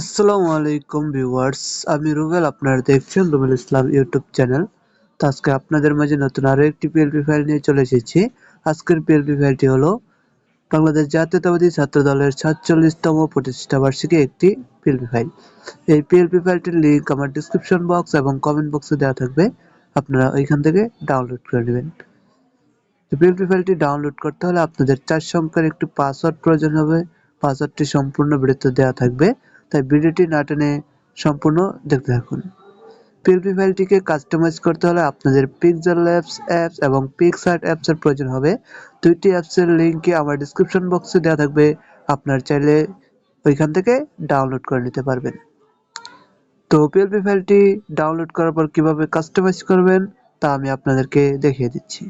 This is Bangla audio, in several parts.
আসসালামু আলাইকুম ভিউয়ার্স, আমি রুবেল, আপনারা দেখছেন রুবেল ইসলাম ইউটিউব চ্যানেল। তো আজকে আপনাদের মাঝে নতুন আরও একটি পিএলপি ফাইল নিয়ে চলে এসেছি। আজকের পিএলপি ফাইলটি হলো বাংলাদেশ জাতীয়তাবাদী ছাত্র দলের সাতচল্লিশতম প্রতিষ্ঠা বার্ষিকী একটি পিএলপি ফাইল এই পিএলপি ফাইলটির লিঙ্ক আমার ডিসক্রিপশন বক্স এবং কমেন্ট বক্সে দেওয়া থাকবে। আপনারা ওইখান থেকে ডাউনলোড করে নেবেন। পিএলপি ফাইলটি ডাউনলোড করতে হলে আপনাদের চার সংখ্যার একটি পাসওয়ার্ড প্রয়োজন হবে। পাসওয়ার্ডটি সম্পূর্ণ ভিডিওতে দেওয়া থাকবে। তাই ভিডিওটি না টেনে সম্পূর্ণ দেখতে থাকুন। পিএলপি ফাইলটিকে কাস্টমাইজ করতে হলে আপনাদের পিক্সেল ল্যাবস অ্যাপস এবং পিক্সার্ট অ্যাপসের প্রয়োজন হবে। দুইটি অ্যাপসের লিঙ্কই আমার ডিসক্রিপশন বক্সে দেওয়া থাকবে। আপনার চাইলে ওইখান থেকে ডাউনলোড করে নিতে পারবেন। তো পিএলপি ফাইলটি ডাউনলোড করার পর কীভাবে কাস্টমাইজ করবেন তা আমি আপনাদেরকে দেখিয়ে দিচ্ছি।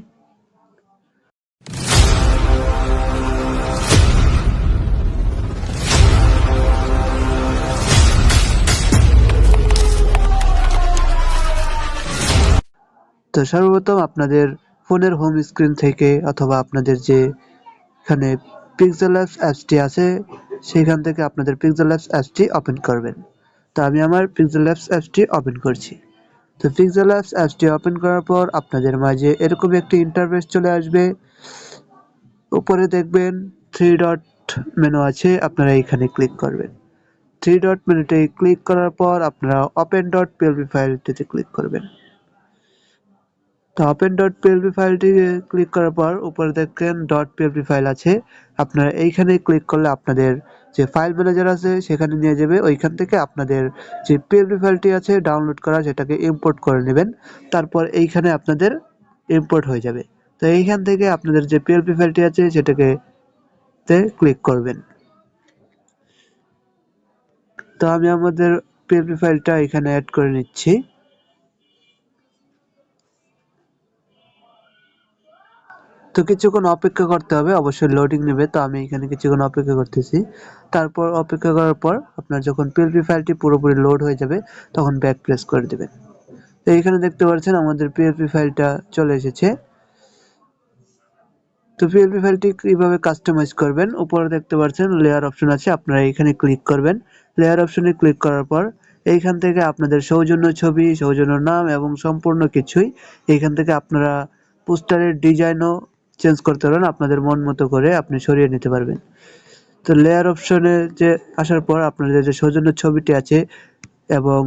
তো সর্বপ্রথম আপনাদের ফোনের হোম স্ক্রিন থেকে অথবা আপনাদের যে এখানে পিক্সেল অ্যাপস অ্যাপসটি আছে, সেইখান থেকে আপনাদের পিক্সেল অ্যাপস অ্যাপসটি ওপেন করবেন। তো আমি আমার পিক্সেল অ্যাপস অ্যাপসটি ওপেন করছি। তো পিক্সেল অ্যাপস অ্যাপসটি ওপেন করার পর আপনাদের মাঝে এরকম একটি ইন্টারফেস চলে আসবে। উপরে দেখবেন থ্রি ডট মেনু আছে, আপনারা এইখানে ক্লিক করবেন। থ্রি ডট মেনুতে ক্লিক করার পর আপনারা ওপেন ডট পিএলপি ফাইলটিতে ক্লিক করবেন। ওপেন ডট পিএলপি ফাইলটি ক্লিক করার পর উপরে দেখেন ডট পিএলপি ফাইল আছে। আপনারা এইখানে ক্লিক করলে আপনাদের যে ফাইল ম্যানেজার আছে সেখানে নিয়ে যাবে। ওইখান থেকে আপনাদের যে পিএলপি ফাইলটি আছে ডাউনলোড করা সেটাকে ইম্পোর্ট করে নেবেন। তারপর এইখানে আপনাদের ইম্পোর্ট হয়ে যাবে। তো এইখান থেকে আপনাদের যে পিএলপি ফাইলটি আছে সেটাকে তে ক্লিক করবেন। তো আমি আমাদের পিএলপি ফাইলটা এখানে অ্যাড করে নিচ্ছি। তো কিছুক্ষণ অপেক্ষা করতে হবে, অবশ্যই লোডিং নেবে, তো আমি এখানে কিছুক্ষণ অপেক্ষা করতেছি। তারপর অপেক্ষা করার পর আপনার যখন পিএলপি ফাইলটি পুরোপুরি লোড হয়ে যাবে, তখন ব্যাক প্রেস করে দেবেন। তো এখানে দেখতে পাচ্ছেন আমাদের পিএলপি ফাইলটা চলে এসেছে। তো পিএলপি ফাইলটি কীভাবে কাস্টমাইজ করবেন। উপরে দেখতে পাচ্ছেন লেয়ার অপশন আছে, আপনারা এখানে ক্লিক করবেন। লেয়ার অপশনে ক্লিক করার পর এইখান থেকে আপনাদের সৌজন্য ছবি, সৌজন্য নাম এবং সম্পূর্ণ কিছুই এইখান থেকে আপনারা পোস্টারের ডিজাইনও চেঞ্জ করতে পারবেন, আপনাদের মন মতো করে আপনি সরিয়ে নিতে পারবেন। তো লেয়ার অপশনে যে আসার পর আপনাদের যে সৌজন্য ছবিটি আছে এবং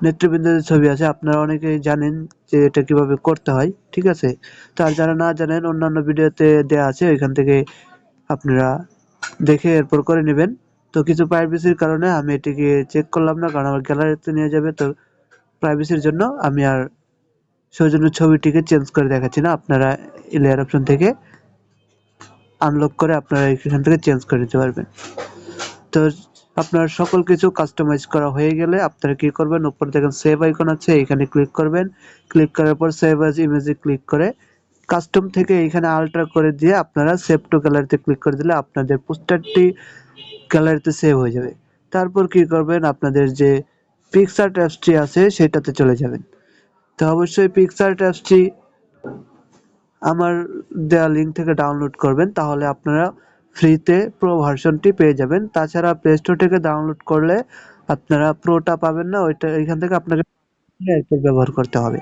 নেতৃবৃন্দের যে ছবি আছে, আপনারা অনেকেই জানেন যে এটা কীভাবে করতে হয়, ঠিক আছে? তো আর যারা না জানেন, অন্যান্য ভিডিওতে দেয়া আছে ওইখান থেকে আপনারা দেখে এরপর করে নেবেন। তো কিছু প্রাইভেসির কারণে আমি এটিকে চেক করলাম না, কারণ আমার গ্যালারিতে নিয়ে যাবে, তো প্রাইভেসির জন্য আমি আর সৌজন্য ছবিটিকে চেঞ্জ করে দেখাচ্ছি না, আপনারা লেয়ার অপশন থেকে আনলক করে আপনারা এখান থেকে চেঞ্জ করে নিতে পারবেন। তো আপনার সকল কিছু কাস্টমাইজ করা হয়ে গেলে আপনারা কি করবেন, উপরে দেখেন সেভ আইকন আছে, এখানে ক্লিক করবেন। ক্লিক করার পর সেভ অ্যাজ ইমেজে ক্লিক করে কাস্টম থেকে এখানে আল্ট্রা করে দিয়ে আপনারা সেভ টু গ্যালারিতে ক্লিক করে দিলে আপনাদের পোস্টারটি গ্যালারিতে সেভ হয়ে যাবে। তারপর কি করবেন, আপনাদের যে পিকচার অ্যাপসটি আছে, সেটাতে চলে যাবেন। তো অবশ্যই পিকচার অ্যাপসটি আমার দেওয়া লিঙ্ক থেকে ডাউনলোড করবেন, তাহলে আপনারা ফ্রিতে প্রো ভার্সনটি পেয়ে যাবেন। তাছাড়া প্লে স্টোর থেকে ডাউনলোড করলে আপনারা প্রোটা পাবেন না, ওইটা এখান থেকে আপনাকে ব্যবহার করতে হবে।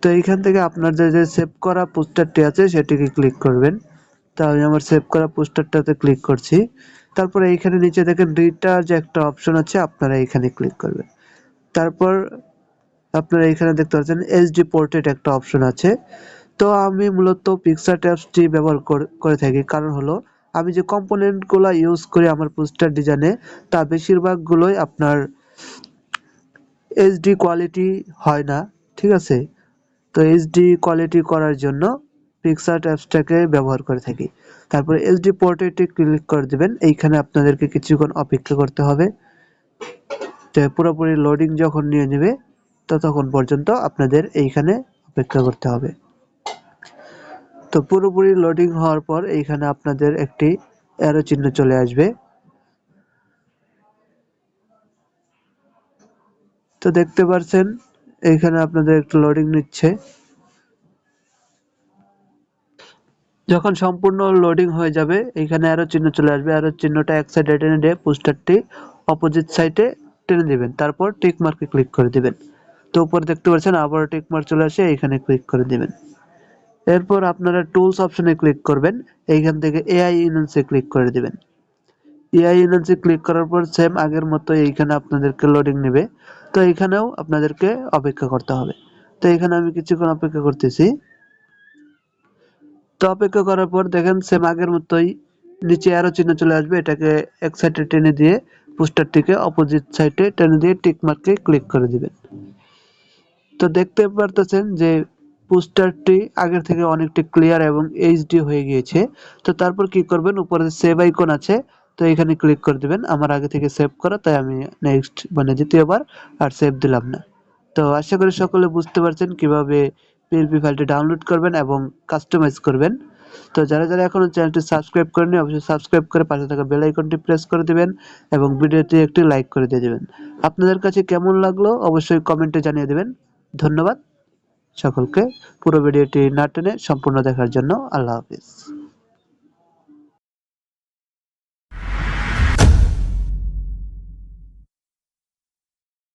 তো এইখান থেকে আপনার যে যে সেভ করা পোস্টারটি আছে, সেটিকে ক্লিক করবেন। তো আমি আমার সেভ করা পোস্টারটাতে ক্লিক করছি। তারপরে এইখানে নিচে দেখেন দুইটা যে একটা অপশন আছে, আপনারা এইখানে ক্লিক করবেন। তারপর আপনারা এখানে দেখতে পাচ্ছেন এইচডি পোর্ট্রেট একটা অপশন আছে। তো আমি মূলত পিক্সার ট্যাবসটি ব্যবহার করে থাকি। কারণ হলো, আমি যে কম্পোনেন্টগুলো ইউজ করি আমার পোস্টার ডিজাইনে তা বেশিরভাগগুলোই আপনার এইচডি কোয়ালিটি হয় না, ঠিক আছে? তো এইচডি কোয়ালিটি করার জন্য পিক্সার ট্যাবসটাকে ব্যবহার করে থাকি। তারপরে এইচডি পোর্ট্রেটে ক্লিক করে দেবেন, এইখানে আপনাদেরকে কিছুক্ষণ অপেক্ষা করতে হবে। তো পুরোপুরি লোডিং যখন নিয়ে নেবে ততক্ষণ পর্যন্ত আপনাদের এইখানে অপেক্ষা করতে হবে। তো পুরোপুরি লোডিং হওয়ার পর এইখানে আপনাদের একটি অ্যারো চিহ্ন চলে আসবে। তো দেখতে পাচ্ছেন এইখানে আপনাদের একটু লোডিং নিচ্ছে। যখন সম্পূর্ণ লোডিং হয়ে যাবে এখানে অ্যারো চিহ্ন চলে আসবে। অ্যারো চিহ্নটা এক সাইডে টেনে দিয়ে পোস্টারটি অপোজিট সাইডে টেনে দিবেন। তারপর টিক মার্কে ক্লিক করে দিবেন। তো উপরে দেখতে পাচ্ছেন আবার টিক মার্ক চলে আসে, এখানে ক্লিক করে দিবেন। এরপর আপনারা টুলস অপশনে ক্লিক করবেন, এইখান থেকে এআই ইনন্সে ক্লিক করে দিবেন। এআই ইনন্সে ক্লিক করার পর সেম আগের মতো এইখানে আপনাদেরকে লোডিং নেবে। তো এখানেও আপনাদেরকে অপেক্ষা করতে হবে। তো এখানে আমি কিছুক্ষণ অপেক্ষা করতেছি। তো অপেক্ষা করার পর দেখেন সেম আগের মতোই নিচে আরও চিহ্ন চলে আসবে, এটাকে এক সাইডে টেনে দিয়ে পোস্টারটিকে অপোজিট সাইডে টেনে দিয়ে টিক মার্কে ক্লিক করে দিবেন। তো দেখতে পারতেছেন যে পোস্টারটি আগের থেকে অনেকটা ক্লিয়ার এবং এইচডি হয়ে গিয়েছে। তো তারপর কি করবেন? উপরে সেভ আইকন আছে, তো এখানে ক্লিক করে দিবেন। আমার আগে থেকে সেভ করা, তাই আমি নেক্সট মানে দ্বিতীয়বার আর সেভ দিলাম না। তো আশা করি সকলে বুঝতে পারছেন কীভাবে পিএলপি ফাইলটি ডাউনলোড করবেন এবং কাস্টমাইজ করবেন। তো যারা যারা এখনও চ্যানেলটি সাবস্ক্রাইব করেনি অবশ্যই সাবস্ক্রাইব করে পাশে থাকা বেল আইকনটি প্রেস করে দিবেন এবং ভিডিওটি একটি লাইক করে দিয়ে দিবেন। আপনাদের কাছে কেমন লাগল? অবশ্যই কমেন্টে জানিয়ে দিবেন। ধন্যবাদ। সকলকে পুরো ভিডিওটি না টেনে সম্পূর্ণ দেখার জন্য আল্লাহ হাফিজ।